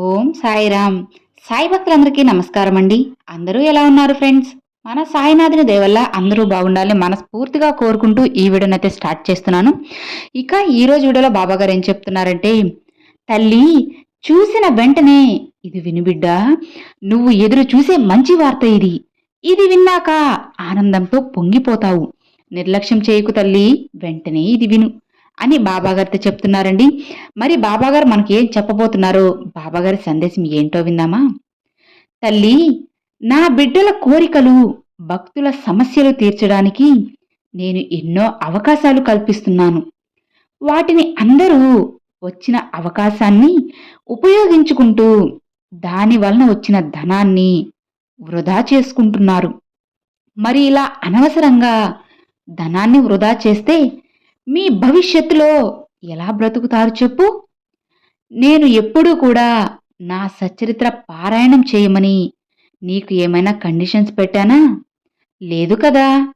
ఓం సాయిరామ్. సాయి భక్తులందరికీ నమస్కారం అండి అందరూ ఎలా ఉన్నారు ఫ్రెండ్స్? మన సాయినాథుని దేవల్ల అందరూ బాగుండాలని మనస్ఫూర్తిగా కోరుకుంటూ ఈ వీడియోనైతే స్టార్ట్ చేస్తున్నాను. ఇక ఈరోజు వీడియోలో బాబా గారు ఏం చెప్తున్నారంటే తల్లి చూసిన వెంటనే ఇది వినుబిడ్డ నువ్వు ఎదురు చూసే మంచి వార్త ఇది. ఇది విన్నాక ఆనందంతో పొంగిపోతావు. నిర్లక్ష్యం చేయకు తల్లి. వెంటనే ఇది విను. అని బాబాగారితో చెప్తున్నారండి. మరి బాబాగారు మనకి ఏం చెప్పబోతున్నారో? బాబాగారి సందేశం ఏంటో విందామా? తల్లి నా బిడ్డల కోరికలు భక్తుల సమస్యలు తీర్చడానికి నేను ఎన్నో అవకాశాలు కల్పిస్తున్నాను. వాటిని అందరూ వచ్చిన అవకాశాన్ని ఉపయోగించుకుంటూ దాని వలన వచ్చిన ధనాన్ని వృధా చేసుకుంటున్నారు. మరి ఇలా అనవసరంగా ధనాన్ని వృధా చేస్తే మీ భవిష్యత్తులో ఎలా బ్రతుకుతారు చెప్పు. నేను ఎప్పుడూ కూడా నా సచరిత్ర పారాయణం చేయమని నీకు ఏమైనా కండిషన్స్ పెట్టానా? లేదు కదా.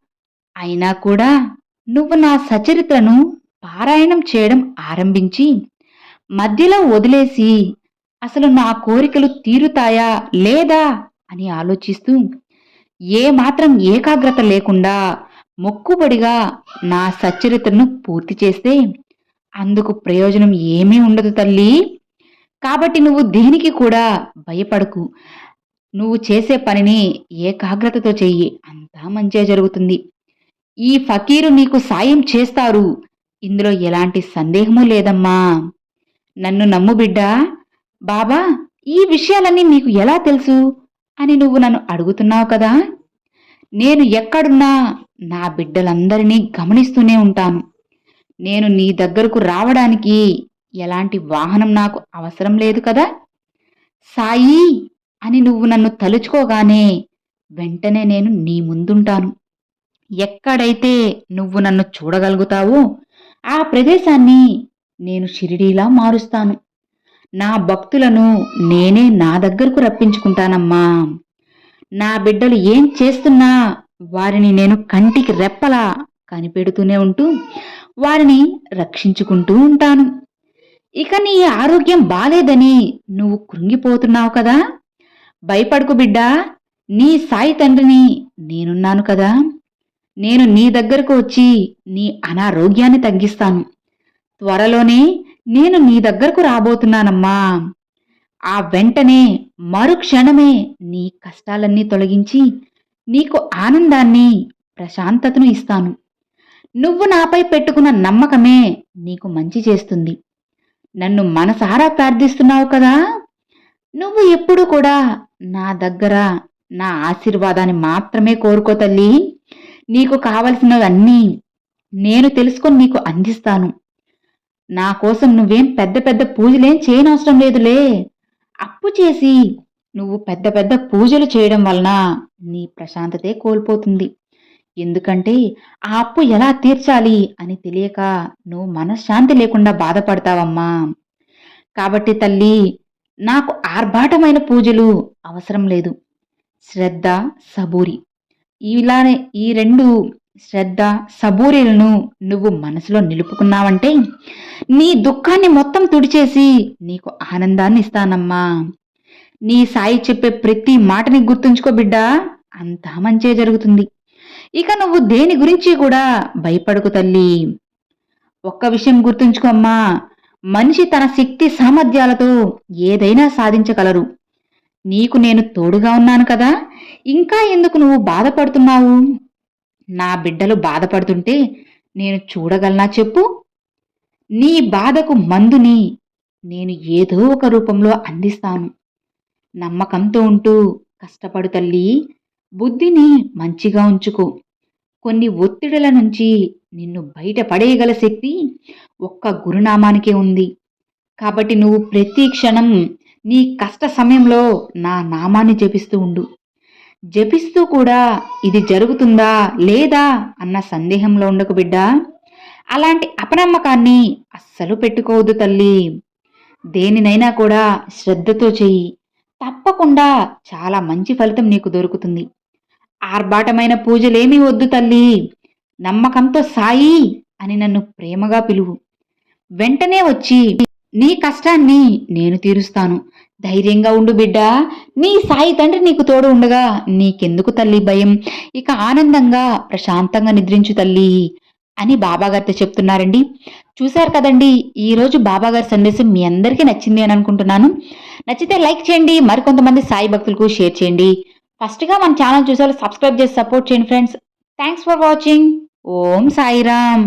అయినా కూడా నువ్వు నా సచరిత్రను పారాయణం చేయడం ఆరంభించి మధ్యలో వదిలేసి అసలు నా కోరికలు తీరుతాయా లేదా అని ఆలోచిస్తూ ఏమాత్రం ఏకాగ్రత లేకుండా మొక్కుబడిగా నా సచ్చరిత్రను పూర్తి చేస్తే అందుకు ప్రయోజనం ఏమీ ఉండదు తల్లి. కాబట్టి నువ్వు దేనికి కూడా భయపడకు. నువ్వు చేసే పనిని ఏకాగ్రతతో చెయ్యి. అంతా మంచిగా జరుగుతుంది. ఈ ఫకీరు నీకు సాయం చేస్తారు. ఇందులో ఎలాంటి సందేహము లేదమ్మా. నన్ను నమ్ము బిడ్డా. బాబా ఈ విషయాలన్నీ మీకు ఎలా తెలుసు? అని నువ్వు నన్ను అడుగుతున్నావు కదా? నేను ఎక్కడున్నా నా బిడ్డలందరినీ గమనిస్తూనే ఉంటాను. నేను నీ దగ్గరకు రావడానికి ఎలాంటి వాహనం నాకు అవసరం లేదు కదా? సాయి అని నువ్వు నన్ను తలుచుకోగానే వెంటనే నేను నీ ముందుంటాను. ఎక్కడైతే నువ్వు నన్ను చూడగలుగుతావో ఆ ప్రదేశాన్ని నేను షిరిడీలా మారుస్తాను. నా భక్తులను నేనే నా దగ్గరకు రప్పించుకుంటానమ్మా. నా బిడ్డలు ఏం చేస్తున్నా వారిని నేను కంటికి రెప్పలా కనిపెడుతూనే ఉంటూ వారిని రక్షించుకుంటూ ఉంటాను. ఇక నీ ఆరోగ్యం బాలేదని నువ్వు కృంగిపోతున్నావు కదా? భయపడుకు బిడ్డా నీ సాయి తండ్రిని నేనున్నాను కదా? నేను నీ దగ్గరకు వచ్చి నీ అనారోగ్యాన్ని తగ్గిస్తాను. త్వరలోనే నేను నీ దగ్గరకు రాబోతున్నానమ్మా. ఆ వెంటనే మరుక్షణమే నీ కష్టాలన్నీ తొలగించి నీకు ఆనందాన్ని ప్రశాంతతను ఇస్తాను. నువ్వు నాపై పెట్టుకున్న నమ్మకమే నీకు మంచి చేస్తుంది. నన్ను మనసారా ప్రార్థిస్తున్నావు కదా? నువ్వు ఎప్పుడు కూడా నా దగ్గర నా ఆశీర్వాదాన్ని మాత్రమే కోరుకో తల్లి. నీకు కావలసినవన్నీ నేను తెలుసుకొని నీకు అందిస్తాను. నా కోసం నువ్వేం పెద్ద పెద్ద పూజలేం చేయనవసరం లేదులే. అప్పు చేసి నువ్వు పెద్ద పెద్ద పూజలు చేయడం వలన నీ ప్రశాంతతే కోల్పోతుంది. ఎందుకంటే ఆ అప్పు ఎలా తీర్చాలి అని తెలియక నువ్వు మనశ్శాంతి లేకుండా బాధపడతావమ్మా. కాబట్టి తల్లి నాకు ఆర్భాటమైన పూజలు అవసరం లేదు. శ్రద్ధ సబూరి. ఇలానే ఈ రెండు శ్రద్ధ సబూరీలను నువ్వు మనసులో నిలుపుకున్నావంటే నీ దుఃఖాన్ని మొత్తం తుడిచేసి నీకు ఆనందాన్ని ఇస్తానమ్మా నీ సాయి చెప్పే ప్రతి మాటని గుర్తుంచుకో బిడ్డా. అంతా మంచే జరుగుతుంది. ఇక నువ్వు దేని గురించి కూడా భయపడకు తల్లి. ఒక్క విషయం గుర్తుంచుకోమ్మా మనిషి తన శక్తి సామర్థ్యాలతో ఏదైనా సాధించగలరు. నీకు నేను తోడుగా ఉన్నాను కదా. ఇంకా ఎందుకు నువ్వు బాధపడుతున్నావు? నా బిడ్డలు బాధపడుతుంటే నేను చూడగలనా చెప్పు? నీ బాధకు మందుని నేను ఏదో ఒక రూపంలో అందిస్తాను. నమ్మకంతో ఉంటూ కష్టపడు తల్లి బుద్ధిని మంచిగా ఉంచుకో. కొన్ని ఒత్తిడుల నుంచి నిన్ను బయట పడేయగల శక్తి ఒక్క గురునామానికే ఉంది. కాబట్టి నువ్వు ప్రతి క్షణం నీ కష్ట సమయంలో నా నామాన్ని జపిస్తూ ఉండు. జపిస్తూ కూడా ఇది జరుగుతుందా లేదా అన్న సందేహంలో ఉండకు బిడ్డా. అలాంటి అపనమ్మకాన్ని అస్సలు పెట్టుకోవద్దు తల్లి. దేనినైనా కూడా శ్రద్ధతో చెయ్యి. తప్పకుండా చాలా మంచి ఫలితం నీకు దొరుకుతుంది. ఆర్భాటమైన పూజలేమీ వద్దు తల్లి. నమ్మకంతో సాయి అని నన్ను ప్రేమగా పిలువు. వెంటనే వచ్చి నీ కష్టాన్ని నేను తీరుస్తాను. ధైర్యంగా ఉండు బిడ్డ. నీ సాయి తండ్రి నీకు తోడు ఉండగా నీకెందుకు తల్లి భయం? ఇక ఆనందంగా ప్రశాంతంగా నిద్రించు తల్లి అని బాబాగారితో చెప్తున్నారండి. చూశారు కదండి ఈరోజు బాబాగారి సందేశం మీ అందరికీ నచ్చింది అని అనుకుంటున్నాను. నచ్చితే లైక్ చేయండి మరికొంతమంది సాయి భక్తులకు షేర్ చేయండి. ఫస్ట్గా మన ఛానల్ చూసారు సబ్స్క్రైబ్ చేసి సపోర్ట్ చేయండి friends. Thanks for watching. Om Sairam.